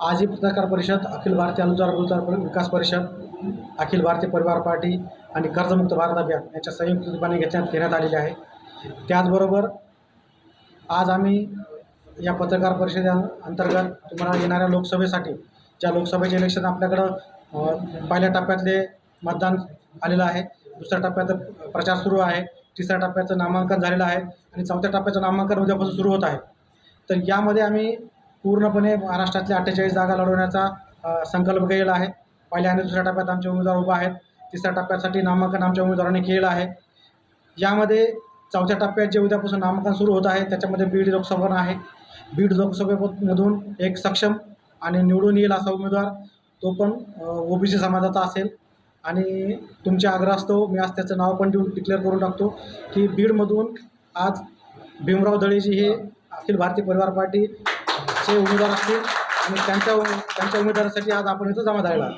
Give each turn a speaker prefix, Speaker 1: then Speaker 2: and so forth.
Speaker 1: आज ही पत्रकार परिषद अखिल भारतीय अनुदान रोजगार विकास परिषद अखिल भारतीय परिवार पार्टी आणि कर्जमुक्त भारत अभियान यांच्या संयुक्त रूपाने घेण्यात घेण्यात आलेली आहे. त्याचबरोबर आज आम्ही या पत्रकार परिषदे अंतर्गत तुम्हाला येणाऱ्या लोकसभेसाठी ज्या लोकसभेचे इलेक्शन आपल्याकडं पहिल्या टप्प्यातले मतदान आलेलं आहे दुसऱ्या टप्प्यात प्रचार सुरू आहे तिसऱ्या टप्प्याचं नामांकन झालेलं आहे आणि चौथ्या टप्प्याचं नामांकन उद्यापासून सुरू होत आहे. तर यामध्ये आम्ही पूर्णपणे महाराष्ट्रातल्या अठ्ठेचाळीस जागा लढवण्याचा संकल्प केलेला आहे. पहिल्या आणि दुसऱ्या टप्प्यात आमचे उमेदवार उभा आहेत. तिसऱ्या टप्प्यासाठी नामांकन आमच्या उमेदवारांनी केलेलं आहे. यामध्ये चौथ्या टप्प्यात जे उद्यापासून नामांकन सुरू होत आहे त्याच्यामध्ये बीड लोकसभा आहे. बीड लोकसभेमधून एक सक्षम आणि निवडून येईल असा उमेदवार तो पण ओबीसी समाजाचा असेल. आणि तुमच्या आग्रहास्तव मी आज त्याचं नाव पण देऊन डिक्लेअर करून टाकतो की बीडमधून आज भीमराव दळेजी हे अखिल भारतीय परिवार पार्टी असे उमेदवार असतील आणि त्यांच्या त्यांच्या उमेदवारासाठी आज आपण इथं जमा झालेला